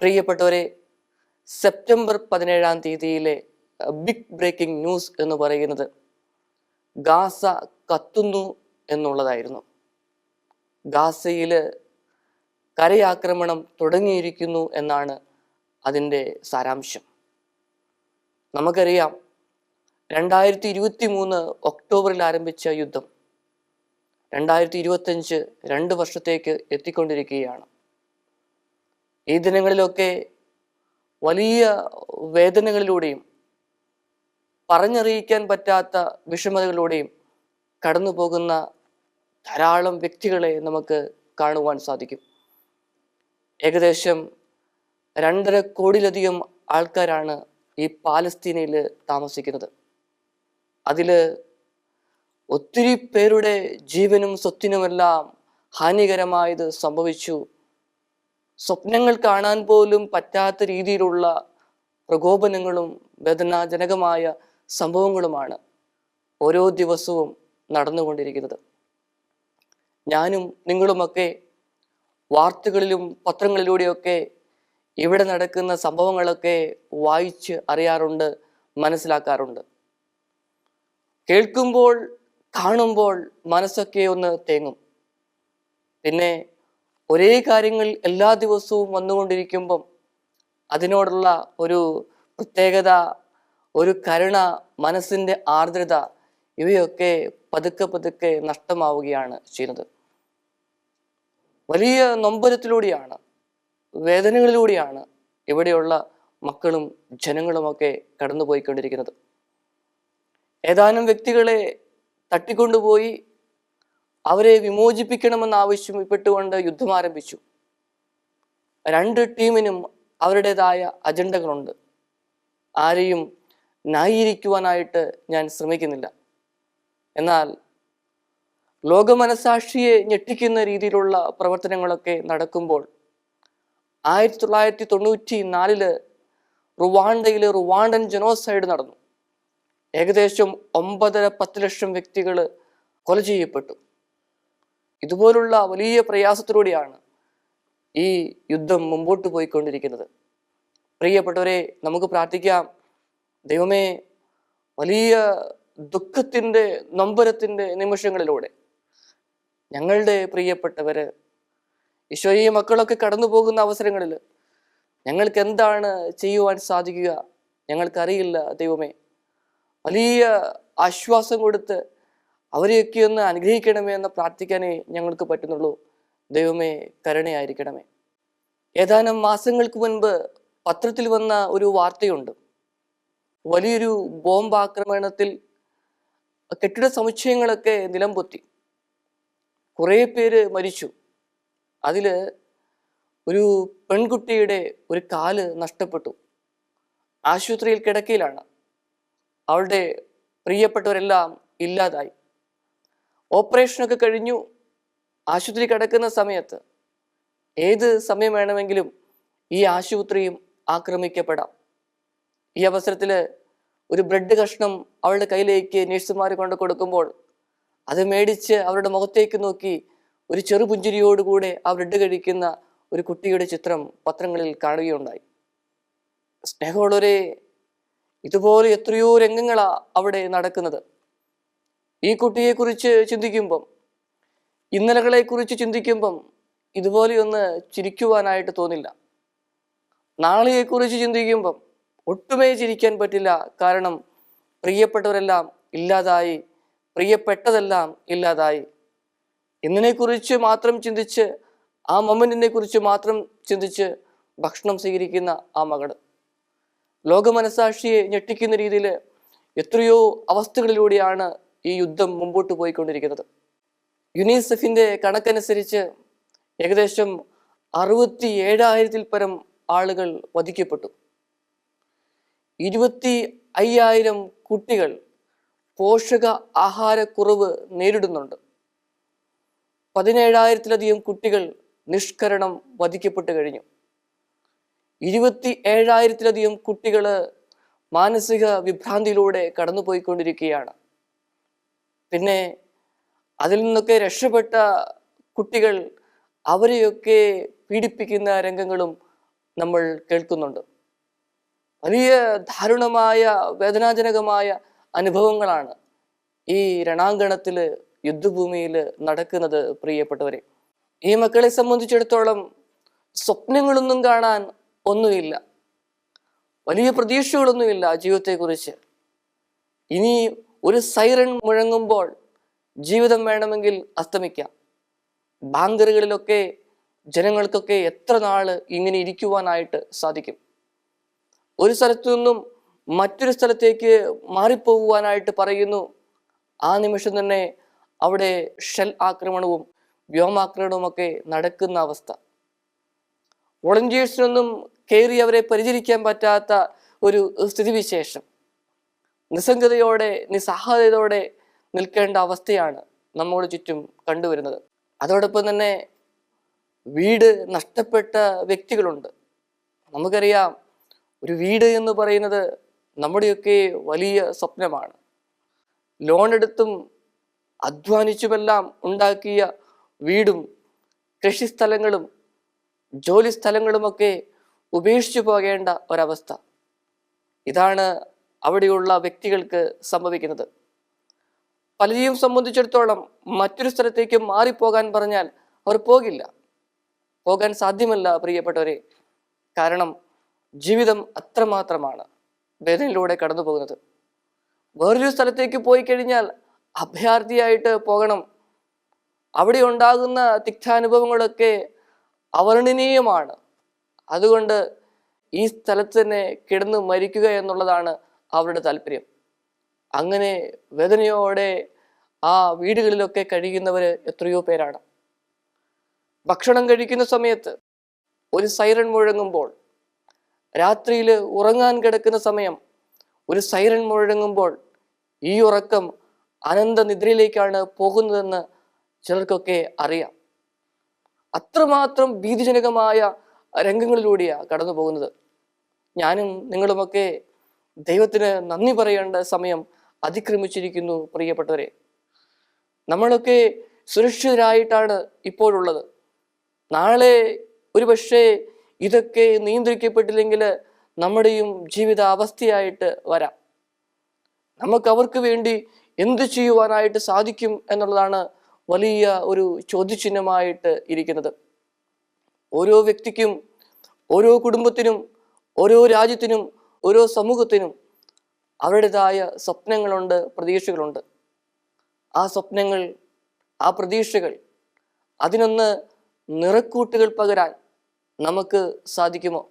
പ്രിയപ്പെട്ടവരെ സെപ്റ്റംബർ പതിനേഴാം തീയതിയിലെ big breaking news എന്ന് പറയുന്നത് ഗാസ കത്തുന്നു എന്നുള്ളതായിരുന്നു. ഗാസയിൽ കരയാക്രമണം തുടങ്ങിയിരിക്കുന്നു എന്നാണ് അതിന്റെ സാരാംശം. നമുക്കറിയാം രണ്ടായിരത്തി ഇരുപത്തി മൂന്ന് ഒക്ടോബറിൽ ആരംഭിച്ച യുദ്ധം രണ്ടായിരത്തി ഇരുപത്തഞ്ച് രണ്ട് വർഷത്തേക്ക് എത്തിക്കൊണ്ടിരിക്കുകയാണ്. ഈ ദിനങ്ങളിലൊക്കെ വലിയ വേദനകളിലൂടെയും പറഞ്ഞറിയിക്കാൻ പറ്റാത്ത വിഷമതകളിലൂടെയും കടന്നു പോകുന്ന ധാരാളം വ്യക്തികളെ നമുക്ക് കാണുവാൻ സാധിക്കും. ഏകദേശം രണ്ടര കോടിയിലധികം ആൾക്കാരാണ് ഈ പാലസ്തീനയിൽ താമസിക്കുന്നത്. അതിൽ ഒത്തിരി പേരുടെ ജീവനും സ്വത്തിനുമെല്ലാം ഹാനികരമായത് സംഭവിച്ചു. സ്വപ്നങ്ങൾ കാണാൻ പോലും പറ്റാത്ത രീതിയിലുള്ള പ്രകോപനങ്ങളും വേദനാജനകമായ സംഭവങ്ങളുമാണ് ഓരോ ദിവസവും നടന്നുകൊണ്ടിരിക്കുന്നത്. ഞാനും നിങ്ങളുമൊക്കെ വാർത്തകളിലും പത്രങ്ങളിലൂടെയൊക്കെ ഇവിടെ നടക്കുന്ന സംഭവങ്ങളൊക്കെ വായിച്ച് അറിയാറുണ്ട് മനസ്സിലാക്കാറുണ്ട്. കേൾക്കുമ്പോൾ കാണുമ്പോൾ മനസ്സൊക്കെ ഒന്ന് തേങ്ങും. പിന്നെ ഒരേ കാര്യങ്ങൾ എല്ലാ ദിവസവും വന്നുകൊണ്ടിരിക്കുമ്പം അതിനോടുള്ള ഒരു പ്രത്യേകത ഒരു കരുണ മനസ്സിന്റെ ആർദ്രത ഇവയൊക്കെ പതുക്കെ പതുക്കെ നഷ്ടമാവുകയാണ് ചെയ്യുന്നത്. വലിയ നൊമ്പരത്തിലൂടെയാണ് വേദനകളിലൂടെയാണ് ഇവിടെയുള്ള മക്കളും ജനങ്ങളുമൊക്കെ കടന്നുപോയിക്കൊണ്ടിരിക്കുന്നത്. ഏതാനും വ്യക്തികളെ തട്ടിക്കൊണ്ടുപോയി അവരെ വിമോചിപ്പിക്കണമെന്ന് ആവശ്യപ്പെട്ടുകൊണ്ട് യുദ്ധം ആരംഭിച്ചു. രണ്ട് ടീമിനും അവരുടേതായ അജണ്ടകളുണ്ട്. ആരെയും ന്യായീകരിക്കുവാനായിട്ട് ഞാൻ ശ്രമിക്കുന്നില്ല. എന്നാൽ ലോകമനസാക്ഷിയെ ഞെട്ടിക്കുന്ന രീതിയിലുള്ള പ്രവർത്തനങ്ങളൊക്കെ നടക്കുമ്പോൾ ആയിരത്തി തൊള്ളായിരത്തി തൊണ്ണൂറ്റി നാലിൽ റുവാണ്ടയിൽ റുവാണ്ടൻ ജനോസൈഡ് നടന്നു. ഏകദേശം ഒമ്പതര പത്ത് ലക്ഷം വ്യക്തികൾ കൊല ചെയ്യപ്പെട്ടു. ഇതുപോലുള്ള വലിയ പ്രയാസത്തിലൂടെയാണ് ഈ യുദ്ധം മുമ്പോട്ട് പോയിക്കൊണ്ടിരിക്കുന്നത്. പ്രിയപ്പെട്ടവരെ നമുക്ക് പ്രാർത്ഥിക്കാം. ദൈവമേ വലിയ ദുഃഖത്തിന്റെ നൊമ്പരത്തിന്റെ നിമിഷങ്ങളിലൂടെ ഞങ്ങളുടെ പ്രിയപ്പെട്ടവര് ഈശോയെ മക്കളൊക്കെ കടന്നു പോകുന്ന അവസരങ്ങളിൽ ഞങ്ങൾക്ക് എന്താണ് ചെയ്യുവാൻ സാധിക്കുക ഞങ്ങൾക്കറിയില്ല ദൈവമേ. വലിയ ആശ്വാസം കൊടുത്ത് അവരെയൊക്കെ ഒന്ന് അനുഗ്രഹിക്കണമേ എന്ന് പ്രാർത്ഥിക്കാനേ ഞങ്ങൾക്ക് പറ്റുന്നുള്ളൂ. ദൈവമേ കരുണയായിരിക്കണമേ. ഏതാനും മാസങ്ങൾക്ക് മുൻപ് പത്രത്തിൽ വന്ന ഒരു വാർത്തയുണ്ട്. വലിയൊരു ബോംബ് ആക്രമണത്തിൽ കെട്ടിട സമുച്ചയങ്ങളൊക്കെ നിലംപൊത്തി. കുറേ പേര് മരിച്ചു. അതിൽ ഒരു പെൺകുട്ടിയുടെ ഒരു കാൽ നഷ്ടപ്പെട്ടു. ആശുപത്രിയിൽ കിടക്കയിലാണ്. അവളുടെ പ്രിയപ്പെട്ടവരെല്ലാം ഇല്ലാതായി. ഓപ്പറേഷനൊക്കെ കഴിഞ്ഞു. ആശുപത്രി കിടക്കുന്ന സമയത്ത് ഏത് സമയം വേണമെങ്കിലും ഈ ആശുപത്രിയും ആക്രമിക്കപ്പെടാം. ഈ അവസരത്തിൽ ഒരു ബ്രെഡ് കഷ്ണം അവളുടെ കയ്യിലേക്ക് നഴ്സുമാർ കൊണ്ട് കൊടുക്കുമ്പോൾ അത് മേടിച്ച് അവരുടെ മുഖത്തേക്ക് നോക്കി ഒരു ചെറുപുഞ്ചിരിയോടുകൂടെ ആ ബ്രെഡ് കഴിക്കുന്ന ഒരു കുട്ടിയുടെ ചിത്രം പത്രങ്ങളിൽ കാണുകയുണ്ടായി. സ്നേഹമുള്ളവരെ ഇതുപോലെ എത്രയോ രംഗങ്ങളാണ് അവിടെ നടക്കുന്നത്. ഈ കുട്ടിയെക്കുറിച്ച് ചിന്തിക്കുമ്പം ഇന്നലകളെക്കുറിച്ച് ചിന്തിക്കുമ്പം ഇതുപോലെയൊന്ന് ചിരിക്കുവാനായിട്ട് തോന്നില്ല. നാളെയെക്കുറിച്ച് ചിന്തിക്കുമ്പം ഒട്ടുമേ ചിരിക്കാൻ പറ്റില്ല. കാരണം പ്രിയപ്പെട്ടവരെല്ലാം ഇല്ലാതായി പ്രിയപ്പെട്ടതെല്ലാം ഇല്ലാതായി. ഇന്നിനെക്കുറിച്ച് മാത്രം ചിന്തിച്ച് ആ മൊമെന്റിനെ കുറിച്ച് മാത്രം ചിന്തിച്ച് ഭക്ഷണം സ്വീകരിക്കുന്ന ആ മകൾ. ലോകമനസാക്ഷിയെ ഞെട്ടിക്കുന്ന രീതിയിൽ എത്രയോ അവസ്ഥകളിലൂടെയാണ് ഈ യുദ്ധം മുമ്പോട്ട് പോയിക്കൊണ്ടിരിക്കുന്നത്. യുനിസെഫിന്റെ കണക്കനുസരിച്ച് ഏകദേശം അറുപത്തി ഏഴായിരത്തിൽ പരം ആളുകൾ വധിക്കപ്പെട്ടു. ഇരുപത്തി അയ്യായിരം കുട്ടികൾ പോഷക ആഹാരക്കുറവ് നേരിടുന്നുണ്ട്. പതിനേഴായിരത്തിലധികം കുട്ടികൾ നിഷ്കരണം വധിക്കപ്പെട്ട് കഴിഞ്ഞു. ഇരുപത്തി ഏഴായിരത്തിലധികം കുട്ടികൾ മാനസിക വിഭ്രാന്തിയിലൂടെ കടന്നുപോയിക്കൊണ്ടിരിക്കുകയാണ്. പിന്നെ അതിൽ നിന്നൊക്കെ രക്ഷപ്പെട്ട കുട്ടികൾ അവരെയൊക്കെ പീഡിപ്പിക്കുന്ന രംഗങ്ങളും നമ്മൾ കേൾക്കുന്നുണ്ട്. വലിയ ദാരുണമായ വേദനാജനകമായ അനുഭവങ്ങളാണ് ഈ രണാങ്കണത്തിൽ യുദ്ധഭൂമിയിൽ നടക്കുന്നത് പ്രിയപ്പെട്ടവരെ. ഈ മക്കളെ സംബന്ധിച്ചിടത്തോളം സ്വപ്നങ്ങളൊന്നും കാണാൻ ഒന്നുമില്ല. വലിയ പ്രതീക്ഷകളൊന്നുമില്ല ജീവിതത്തെക്കുറിച്ച്. ഇനി ഒരു സൈറൺ മുഴങ്ങുമ്പോൾ ജീവിതം വേണമെങ്കിൽ അസ്തമിക്കാം. ബാങ്കറുകളിലൊക്കെ ജനങ്ങൾക്കൊക്കെ എത്ര നാൾ ഇങ്ങനെ ഇരിക്കുവാനായിട്ട് സാധിക്കും? ഒരു സ്ഥലത്തു നിന്നും മറ്റൊരു സ്ഥലത്തേക്ക് മാറിപ്പോകുവാനായിട്ട് പറയുന്നു. ആ നിമിഷം തന്നെ അവിടെ ഷെൽ ആക്രമണവും വ്യോമാക്രമണവും ഒക്കെ നടക്കുന്ന അവസ്ഥ. വോളണ്ടിയേഴ്സിനൊന്നും കയറി അവരെ പരിചരിക്കാൻ പറ്റാത്ത ഒരു സ്ഥിതിവിശേഷം. നിസ്സംഗതയോടെ നിസ്സഹായതയോടെ നിൽക്കേണ്ട അവസ്ഥയാണ് നമ്മുടെ ചുറ്റും കണ്ടുവരുന്നത്. അതോടൊപ്പം തന്നെ വീട് നഷ്ടപ്പെട്ട വ്യക്തികളുണ്ട്. നമുക്കറിയാം ഒരു വീട് എന്ന് പറയുന്നത് നമ്മുടെയൊക്കെ വലിയ സ്വപ്നമാണ്. ലോൺ എടുത്തും അധ്വാനിച്ചുമെല്ലാം ഉണ്ടാക്കിയ വീടും കൃഷിസ്ഥലങ്ങളും ജോലി സ്ഥലങ്ങളുമൊക്കെ ഉപേക്ഷിച്ചു പോകേണ്ട ഒരവസ്ഥ. ഇതാണ് അവിടെയുള്ള വ്യക്തികൾക്ക് സംഭവിക്കുന്നത്. പലരെയും സംബന്ധിച്ചിടത്തോളം മറ്റൊരു സ്ഥലത്തേക്ക് മാറിപ്പോകാൻ പറഞ്ഞാൽ അവർ പോകില്ല. പോകാൻ സാധ്യമല്ല പ്രിയപ്പെട്ടവരെ. കാരണം ജീവിതം അത്രമാത്രമാണ് വേദനയിലൂടെ കടന്നു പോകുന്നത് വേറൊരു സ്ഥലത്തേക്ക് പോയി കഴിഞ്ഞാൽ അഭയാർത്ഥിയായിട്ട് പോകണം. അവിടെ ഉണ്ടാകുന്ന തിക്താനുഭവങ്ങളൊക്കെ അവർണനീയമാണ് അതുകൊണ്ട് ഈ സ്ഥലത്ത് തന്നെ കിടന്ന് മരിക്കുക എന്നുള്ളതാണ് അവരുടെ താല്പര്യം. അങ്ങനെ വേദനയോടെ ആ വീടുകളിലൊക്കെ കഴിയുന്നവർ എത്രയോ പേരാണ്. ഭക്ഷണം കഴിക്കുന്ന സമയത്ത് ഒരു സൈറൺ മുഴങ്ങുമ്പോൾ രാത്രിയിൽ ഉറങ്ങാൻ കിടക്കുന്ന സമയം ഒരു സൈറൺ മുഴങ്ങുമ്പോൾ ഈ ഉറക്കം അനന്ത നിദ്രയിലേക്കാണ് പോകുന്നതെന്ന് ചിലർക്കൊക്കെ അറിയാം. അത്രമാത്രം ഭീതിജനകമായ രംഗങ്ങളിലൂടെയാണ് കടന്നു പോകുന്നത് ഞാനും നിങ്ങളുമൊക്കെ ദൈവത്തിന് നന്ദി പറയേണ്ട സമയം അതിക്രമിച്ചിരിക്കുന്നു പ്രിയപ്പെട്ടവരെ. നമ്മളൊക്കെ സുരക്ഷിതരായിട്ടാണ് ഇപ്പോഴുള്ളത്. നാളെ ഒരു പക്ഷേ ഇതൊക്കെ നിയന്ത്രിക്കപ്പെട്ടില്ലെങ്കിൽ നമ്മുടെയും ജീവിത അവസ്ഥയായിട്ട് വരാം. നമുക്ക് അവർക്ക് വേണ്ടി എന്ത് ചെയ്യുവാനായിട്ട് സാധിക്കും എന്നുള്ളതാണ് വലിയ ഒരു ചോദ്യചിഹ്നമായിട്ട് ഇരിക്കുന്നത്. ഓരോ വ്യക്തിക്കും ഓരോ കുടുംബത്തിനും ഓരോ രാജ്യത്തിനും ഓരോ സമൂഹത്തിനും അവരുടേതായ സ്വപ്നങ്ങളുണ്ട് പ്രതീക്ഷകളുണ്ട്. ആ സ്വപ്നങ്ങൾ ആ പ്രതീക്ഷകൾ അതിനൊന്ന് നിറക്കൂട്ടുകൾ പകരാൻ നമുക്ക് സാധിക്കുമോ?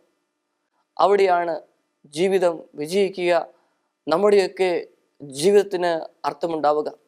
അവിടെയാണ് ജീവിതം വിജയിക്കുക നമ്മുടെയൊക്കെ ജീവിതത്തിന് അർത്ഥമുണ്ടാവുക.